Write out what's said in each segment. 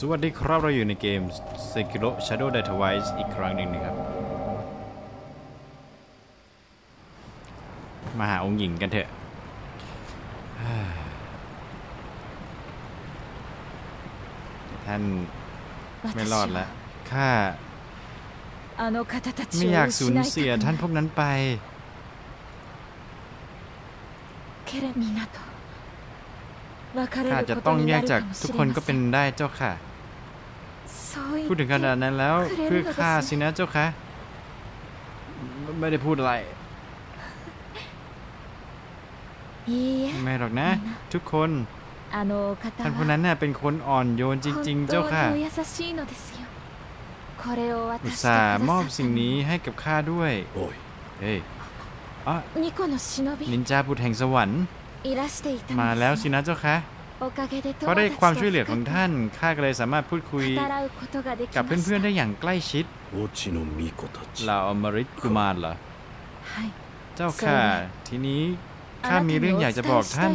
สวัสดีครับเราอยู่ในเกม Sekiro Shadow Die Twice อีกครั้งหนึ่งนะครับ มาหาองค์หญิงกันเถอะ ท่านไม่รอดแล้วข้าไม่อยากสูญเสียท่านพวกนั้นไปข้าจะต้องแยกจากทุกคนก็เป็นได้เจ้าค่ะ พูดถึงขนาดนั้นแล้วเพื่อข้าสินะเจ้าคะ ไม่ได้พูดอะไร ไม่หรอกนะ ทุกคนท่านผู้นั้นน่ะเป็นคนอ่อนโยนจริง ๆ เจ้าค่ะอุตส่าห์มอบสิ่งนี้ให้กับข้าด้วยเฮ้ยนินจาบุตแห่งสวรรค์ มาแล้วสินะเจ้าค่ะ เพราะได้ความช่วยเหลือของท่านข้าก็เลยสามารถพูดคุยกับเพื่อนๆได้อย่างใกล้ชิดเราอมริตกุมารเหรอเจ้าค่ะ ทีนี้ข้ามีเรื่องอยากจะบอกท่าน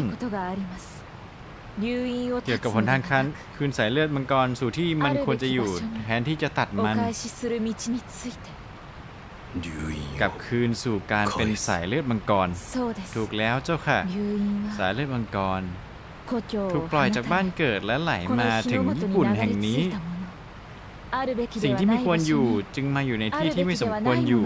เกี่ยวกับผลทางคันคืนสายเลือดมังกรสู่ที่มันควรจะอยู่แทนที่จะตัดมันกับคืนสู่การเป็นสายเลือดมังกร ถูกแล้วเจ้าค่ะ สายเลือดมังกร ถูกปล่อยจากบ้านเกิดและไหลมาถึงญี่ปุ่นแห่งนี้ สิ่งที่ไม่ควรอยู่จึงมาอยู่ในที่ที่ไม่สมควรอยู่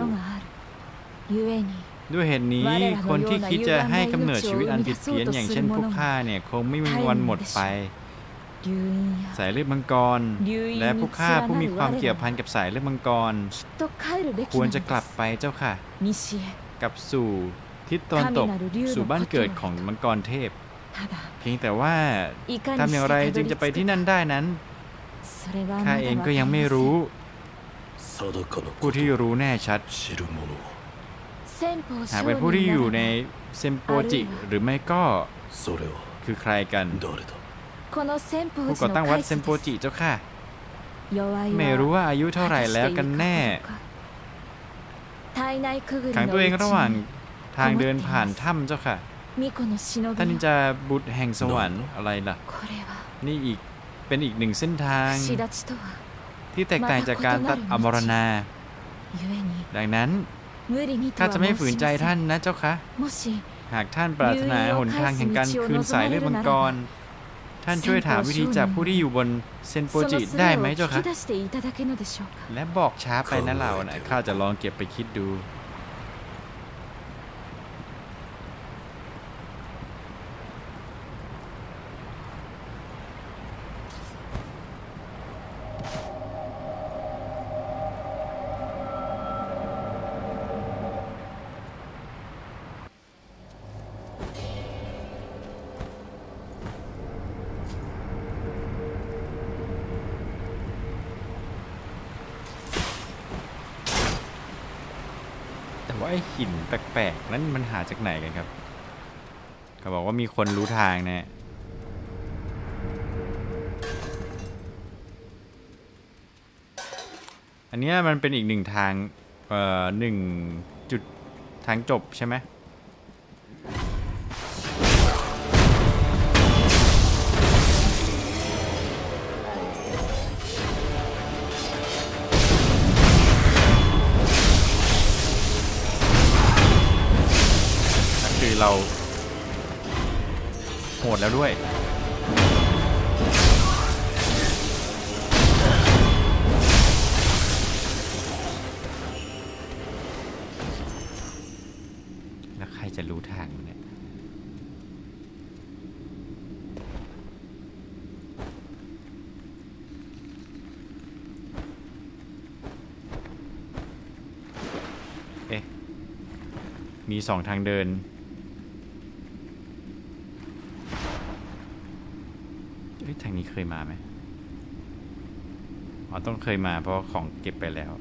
ด้วยเหตุนี้คนที่คิดจะให้กำเนิดชีวิตอันผิดเพี้ยนอย่างเช่นพวกข้าเนี่ยคงไม่มีวันหมดไป สายเลือดมังกร และผู้ฆ่าผู้มีความเกี่ยวพันกับสายเลือดมังกร ควรจะกลับไปเจ้าค่ะ กลับสู่ทิศตอนตกสู่บ้านเกิดของมังกรเทพ เพียงแต่ว่าทำอย่างไรจึงจะไปที่นั่นได้นั้นข้าเองก็ยังไม่รู้ ผู้ที่รู้แน่ชัด หากเป็นผู้ที่อยู่ในเซมโปจิหรือไม่ก็คือใครกันผู้ก่อตั้งวัดเซมโปจิเจ้าค่ะ ไม่รู้ว่าอายุเท่าไหร่แล้วกันแน่ขังตัวเองระหว่างทางเดินผ่านถ้ำเจ้าค่ะ ท่านจะบุตรแห่งสวรรค์อะไรล่ะ นี่อีกเป็นอีกหนึ่งเส้นทาง ที่แตกต่างจากการตัดอมรณา ดังนั้นข้าจะไม่ฝืนใจท่านนะเจ้าคะ หากท่านปรารถนาหนทางแห่งการคืนสายเลือดมังกร ท่านช่วยถามวิธีจากผู้ที่อยู่บนเซนโปจิได้ไหมเจ้าคะ และบอกช้าไปนะเรานะข้าจะลองเก็บไปคิดดู ว่าไอ้หินแปลกๆ นั้นมันหาจากไหนกันครับ เขาบอกว่ามีคนรู้ทางนะอันเนี้ยมันเป็นอีกหนึ่งทาง เอ่อหนึ่งจุดทางจบใช่ไหม เราโหดแล้วด้วย แล้วใครจะรู้ทางเนี่ยเอ๊ะมีสองทางเดิน เฮ้ยทาง นี้เคยมาไหมอ๋อต้องเคยมาเพราะของเก็บไปแล้ว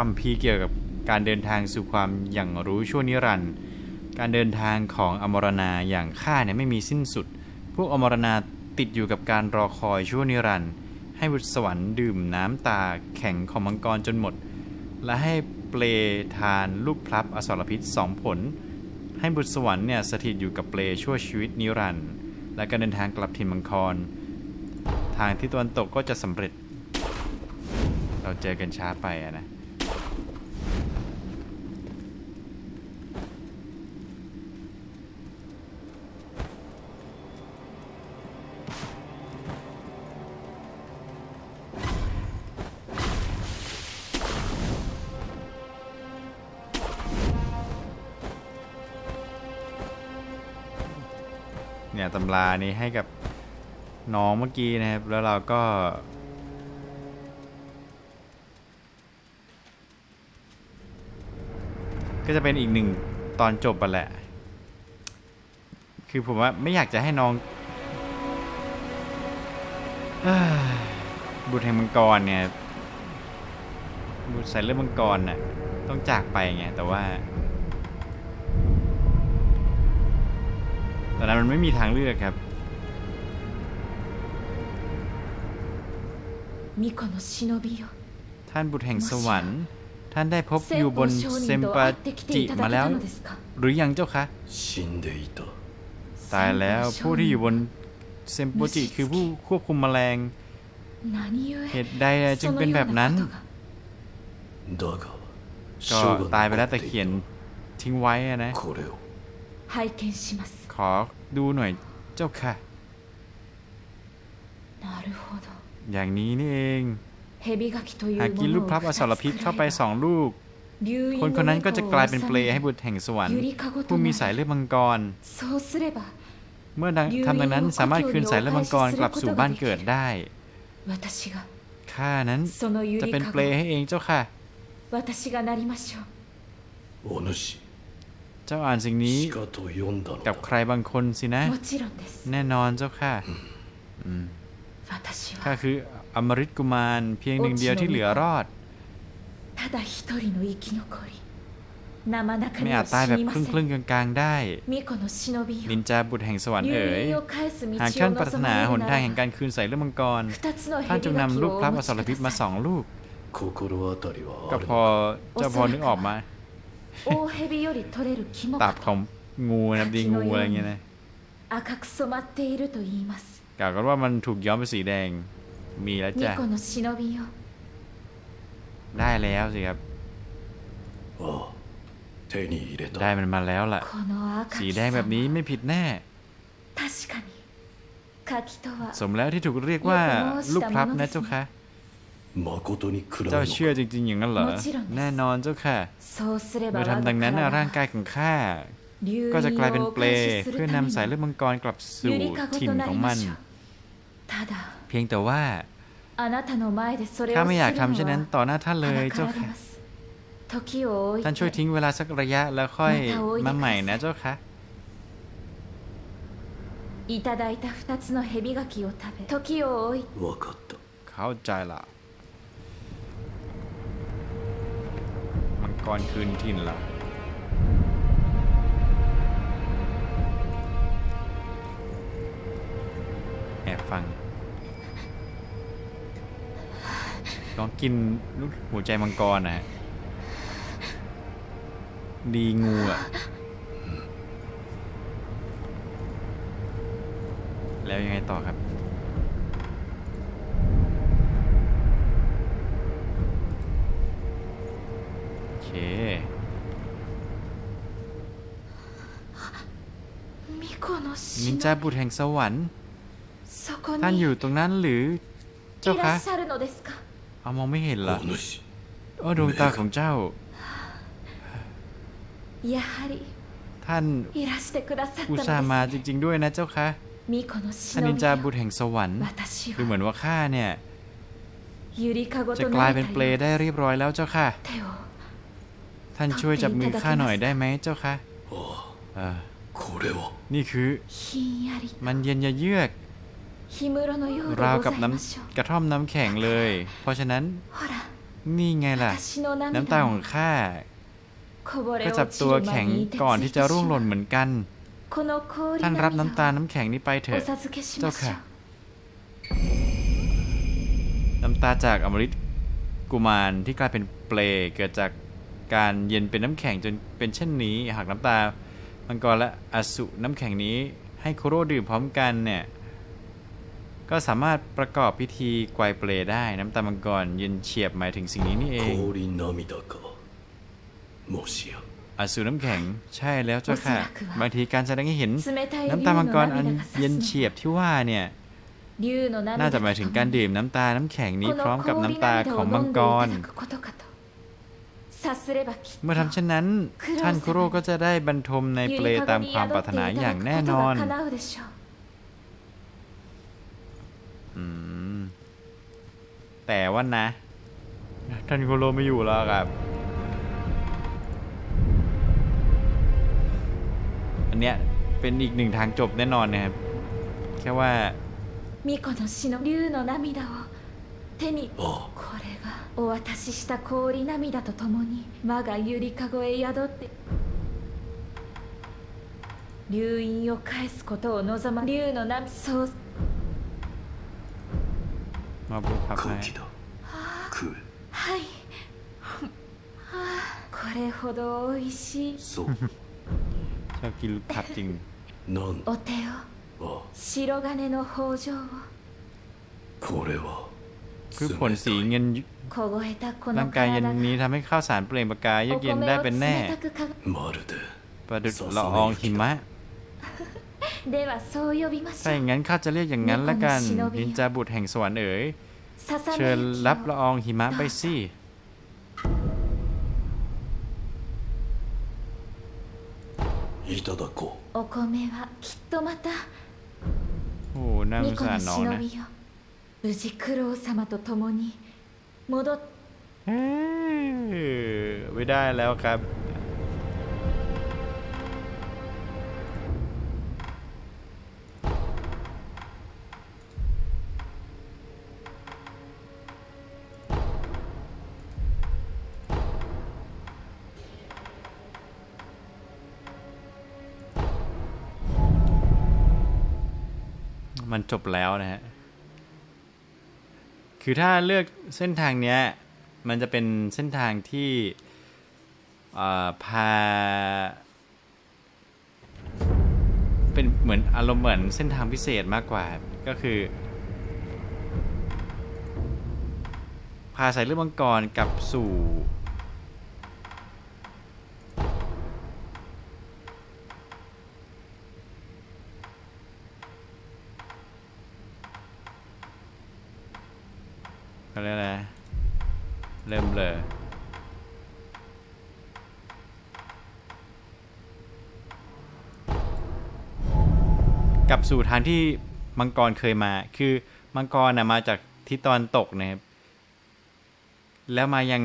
คำพีร์เกี่ยวกับการเดินทางสู่ความอย่างรู้ชั่วนิรันดร์การเดินทางของอมรณาอย่างข้าเนี่ยไม่มีสิ้นสุด พวกอมรณาติดอยู่กับการรอคอยชั่วนิรันดร์ให้บุตรสวรรค์ดื่มน้ำตาแข็งของมังกรจนหมด และให้เปลทานลูกพลับอสรพิษสองผล ให้บุตรสวรรค์เนี่ยสถิตอยู่กับเปลชั่วชีวิตนิรันดร์และการเดินทางกลับถิ่นมังกร ทางที่ตะวันตกก็จะสำเร็จ เราเจอกันช้าไปอะนะ เนี่ยตำรานี้ให้กับน้องเมื่อกี้นะครับ แล้วเราก็ ก็จะเป็นอีกหนึ่งตอนจบไปแหละ คือผมว่าไม่อยากจะให้น้องบุตรแห่งมังกรเนี่ยบุตรสายเลือดมังกรน่ะต้องจากไปไงแต่ว่า ตอนนั้นมันไม่มีทางเลือกครับท่านบุตรแห่งสวรรค์ ท่านได้พบอยู่บนเซมปาจิมาแล้ว หรือยังเจ้าคะตายแล้วผู้ที่อยู่บนเซมปาจิคือผู้ควบคุมแมลง เหตุใดจึงเป็นแบบนั้นก็ตายไปแล้วแต่เขียนทิ้งไว้นะ อดูหน่อยเจ้าค่ะ อย่างนี้นี่เองหากกินลูกพลับอสรพิษเข้าไปสองลูก คนคนนั้นก็จะกลายเป็นเปลให้บุตรแห่งสวรรค์ผู้มีสายเลือดมังกร เมื่อทำดังนั้นสามารถคืนสายเลือดมังกรกลับสู่บ้านเกิดได้ข้านั้นจะเป็นเปลให้เองเจ้าค่ะ เจ้าอ่านสิ่งนี้กับใครบางคนสินะ แน่นอนเจ้าค่ะข้าคืออมริตกุมารเพียงหนึ่งเดียวที่เหลือรอดไม่อาจตายแบบครึ่งครึ่งกลางๆได้ นินจาบุตรแห่งสวรรค์เอ๋ย หากท่านปรารถนาหนทางแห่งการคืนใส่เรื่องมังกร ท่านจงนำลูกพระอสรพิษมาสองลูก ก็พอจะพอนึกออกมา ตับของงูนะดีงูอะไรเงี้ยนะกล่าวกันว่ามันถูกย้อมเป็นสีแดง มีแล้วจ้ะ ได้แล้วสิครับ ได้มันมาแล้วล่ะ สีแดงแบบนี้ไม่ผิดแน่ สมแล้วที่ถูกเรียกว่าลูกพลับนะเจ้าคะ เจ้า の เชื่อ か จริงๆอย่างนั้นเหรอ もちろんです แน่นอนเจ้าค่ะ そうすれば เมื่อ 我が ทำดังนั้นน่ะ 体 ร่าง は กายของข้า 流 ก็จะกลายเป็น 飲を เปล お返しする เพื่อนำสายเลือดมังกรกลับสู่ ゆりかご ถิ่น とな ของ り มั ま น しょうただ เพียงแต่ว่า あなたの前でそれを ข้า す ไม่ る อยากทำเช่น の นั้น は ต่อหน้าท่าน は เลย ば เจ้า かられ ค่ะ ます時を置い ท่านช่วย て ทิ้งเวลาสักระยะแล้วค่อย またおいで มาใหม่ ください นะเจ้าค่ะ いただいた二つの蛇垣を食べ時を置いわかった เข้าใจ ละมังกรคืนถิ่นละแอบฟัง ลองกินลูกหัวใจมังกรนะฮะดีงูอะ แล้วยังไงต่อครับ เคนินจาบุตรแห่งสวรรค์ท่านอยู่ตรงนั้นหรือ เจ้าคะเอามองไม่เห็นเหรโอ้ดวงตาของเจ้าท่านอุตส่าห์มาจริง ๆ ด้วยนะเจ้าคะท่านนินจาบุตรแห่งสวรรค์คือเหมือนว่าข้าเนี่ย จะกลายเป็นเปลได้เรียบร้อยแล้วเจ้าค่ะ ท่านช่วยจับมือข้าหน่อยได้ไหมเจ้าคะนี่คือ มันเย็นยะเยือก ราวกับน้ำกระท่อมน้ำแข็งเลย เพราะฉะนั้น นี่ไงล่ะ น้ำตาของข้าก็จับตัวแข็งก่อนที่จะร่วงหล่นเหมือนกัน ท่านรับน้ำตาน้ำแข็งนี้ไปเถอะ เจ้าค่ะ น้ำตาจากอมฤตกุมารที่กลายเป็นเปลเกิดจาก การเย็นเป็นน้ำแข็งจนเป็นเช่นนี้ หากน้ำตามังกรและอสุน้ำแข็งนี้ ให้โคโรดื่มพร้อมกันเนี่ยก็สามารถประกอบพิธีไกวเปลได้น้ำตามังกรเย็นเฉียบหมายถึงสิ่งนี้นี่เองอสูน้ำแข็งใช่แล้วเจ้าค่ะ บางทีการแสดงให้เห็น น้ำตามังกรอันเย็นเฉียบที่ว่าเนี่ยน่าจะหมายถึงการดื่มน้ำตาน้ำแข็งนี้พร้อมกับน้ำตาของมังกร เมื่อทำเช่นนั้น ท่านคุโรก็จะได้บรรทมในเปลตามความปรารถนาอย่างแน่นอน ゆりかごに宿っていただくことが叶うでしょう อืม แต่ว่านะ ท่านคุโรไม่อยู่แล้วครับ อันเนี้ยเป็นอีกหนึ่งทางจบแน่นอนนะครับ แค่ว่า 巫女の死の竜の涙を手にああこれが お渡しした氷涙とともに我がゆりかごへ宿って流飲を返すことを望ま竜の波。そう。はい、はあ、これほど美味しい。そう。さっきン。お手を。白金の豊穣を。これは。 คือผลสีเงินร่างกายเย็นนี้ทำให้ข้าวสารเปล่งประกายเยือกเย็นได้เป็นแน่ประดุจละอองหิมะถ้าอย่างนั้นข้าจะเรียกอย่างนั้นละกันนินจาบุตรแห่งสวรรค์เอ๋ยเชิญรับละอองหิมะไปสิโอ้นางสารน้องนะ 無事九郎様と共に戻っ เอ้ยไม่ได้แล้วครับ มันจบแล้วนะฮะ คือถ้าเลือกเส้นทางเนี้ย มันจะเป็นเส้นทางที่พา เป็นเหมือนอารมณ์เหมือนเส้นทางพิเศษมากกว่า ก็คือ พาสายเลือดมังกรกลับสู่ ก็เรียกอะไรนะเริ่มเลยกลับสู่ทางที่มังกรเคยมา คือมังกรนะมาจากทิศตะวันตกนะครับ แล้วมายัง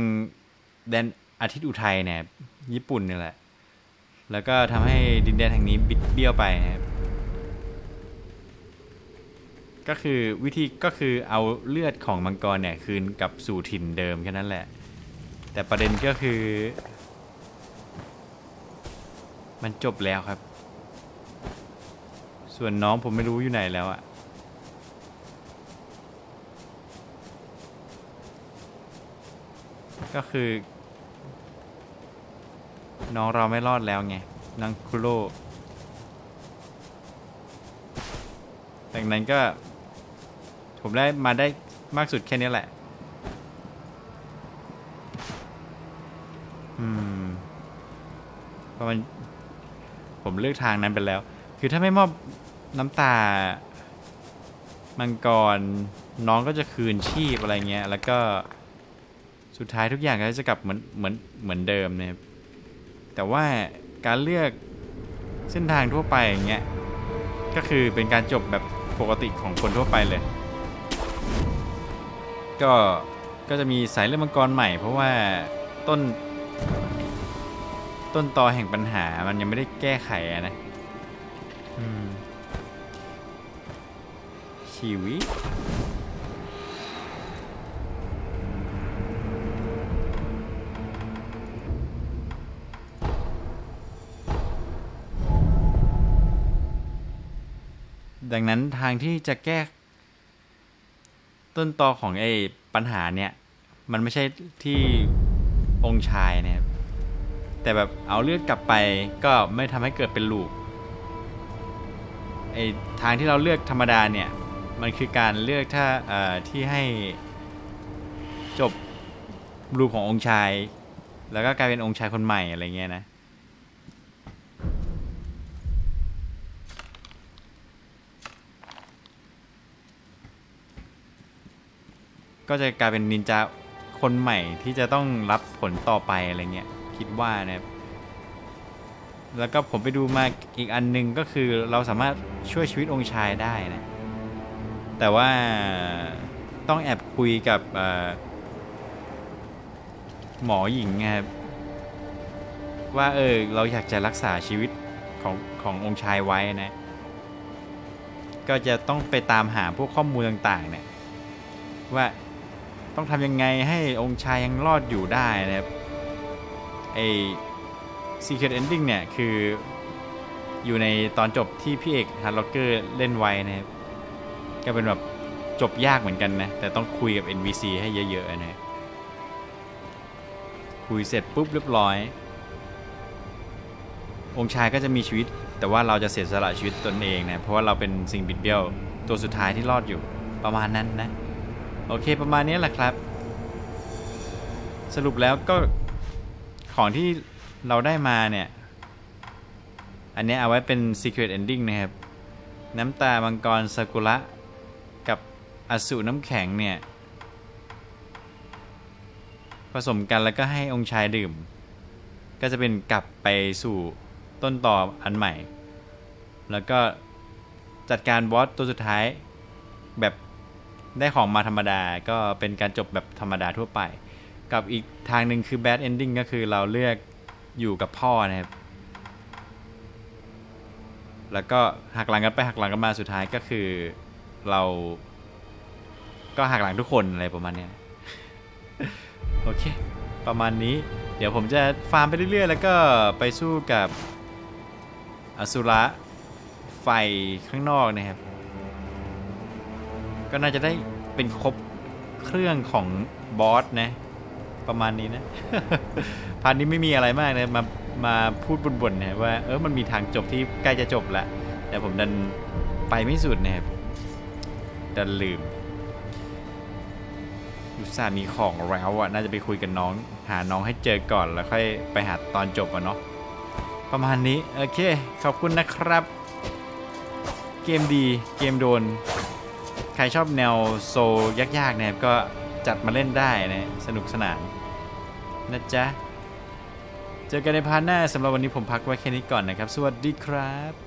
แดนอาทิตย์อุทัยเนี่ยญี่ปุ่นนี่แหละ แล้วก็ทำให้ดินแดนแห่งนี้บิดเบี้ยวไปนะครับ ก็คือวิธีก็คือเอาเลือดของมังกรเนี่ยคืนกลับสู่ถิ่นเดิมแค่นั้นแหละ แต่ประเด็นก็คือ มันจบแล้วครับ ส่วนน้องผมไม่รู้อยู่ไหนแล้วอะก็คือ น้องเราไม่รอดแล้วไงนังคุโร่ดังนั้นก็ ผมได้มาได้มากสุดแค่นี้แหละ อืมเพราะมันผมเลือกทางนั้นไปแล้ว คือถ้าไม่มอบน้ำตา มังกรน้องก็จะคืนชีพอะไรเงี้ย แล้วก็สุดท้ายทุกอย่างก็จะกลับเหมือนเหมือนเหมือนเดิมนะครับแต่ว่าการเลือกเส้นทางทั่วไปอย่างเงี้ยก็คือเป็นการจบแบบปกติของคนทั่วไปเลย ก็ก็จะมีสายเลือดมังกรใหม่ เพราะว่าต้น ต้นตอแห่งปัญหามันยังไม่ได้แก้ไขนะชีวิตดังนั้นทางที่จะแก้ ต้นตอของไอ้ปัญหาเนี่ย มันไม่ใช่ที่องค์ชายเนี่ยแต่แบบเอาเลือดกลับไปก็ไม่ทำให้เกิดเป็นลูกไอ้ทางที่เราเลือกธรรมดาเนี่ยมันคือการเลือกถ้าเอ่อที่ให้จบลูกขององค์ชาย แล้วก็กลายเป็นองค์ชายคนใหม่อะไรเงี้ยนะ ก็จะกลายเป็นนินจาคนใหม่ที่จะต้องรับผลต่อไปอะไรเงี้ยคิดว่านะครับแล้วก็ผมไปดูมาอีกอันหนึงก็คือเราสามารถช่วยชีวิตองค์ชายได้นะ แต่ว่าต้องแอบคุยกับหมอหญิงครับว่าเออเราอยากจะรักษาชีวิตของขององค์ชายไว้นะ ก็จะต้องไปตามหาพวกข้อมูลต่างๆ เนี่ยว่า ต้องทำยังไงให้องค์ชายยังรอดอยู่ได้นะครับไอ Secret Ending เนี่ย คืออยู่ในตอนจบที่พี่เอกฮาร์ล็อกเกอร์เล่นไว้นะครับก็เป็นแบบจบยากเหมือนกันนะ แต่ต้องคุยกับ NPC ให้เยอะๆนะคุยเสร็จปุ๊บเรียบร้อย องค์ชายก็จะมีชีวิต แต่ว่าเราจะเสียสละชีวิตตนเองนะเพราะว่าเราเป็นสิ่งบิดเบี้ยวตัวสุดท้ายที่รอดอยู่ประมาณนั้นนะ โอเคประมาณนี้แหละครับ สรุปแล้วก็ของที่เราได้มาเนี่ย อันนี้เอาไว้เป็น Secret Ending นะครับ น้ำตามังกรซากุระกับอสูน้ำแข็งเนี่ย ผสมกันแล้วก็ให้องค์ชายดื่ม ก็จะเป็นกลับไปสู่ต้นต่ออันใหม่ แล้วก็จัดการบอสตัวสุดท้ายแบบ ได้ของมาธรรมดาก็เป็นการจบแบบธรรมดาทั่วไป กับอีกทางหนึ่งคือ bad ending ก็คือเราเลือกอยู่กับพ่อนะครับ แล้วก็หักหลังกันไปหักหลังกันมาสุดท้ายก็คือเรา ก็หักหลังทุกคนอะไรประมาณเนี้ยโอเค ประมาณนี้ เดี๋ยวผมจะฟาร์มไปเรื่อยๆ แล้วก็ไปสู้กับอสุระไฟข้างนอกนะครับ ก็น่าจะได้เป็นครบเครื่องของบอสนะ ประมาณนี้นะ พาร์ทนี้ไม่มีอะไรมากนะมามาพูดบ่นๆนะว่าเออมันมีทางจบที่ใกล้จะจบแล้วแต่ผมดันไปไม่สุดนะครับดันลืมอุตส่าห์มีของแล้วอะน่าจะไปคุยกับน้อง หาน้องให้เจอก่อนแล้วค่อยไปหาตอนจบอะเนาะประมาณนี้ โอเค ขอบคุณนะครับ เกมดีเกมโดน ใครชอบแนวโซยากๆนะครับก็จัดมาเล่นได้นะสนุกสนานนะจ๊ะ เจอกันในพาร์ทหน้าสำหรับวันนี้ผมพักไว้แค่นี้ก่อนนะครับ สวัสดีครับ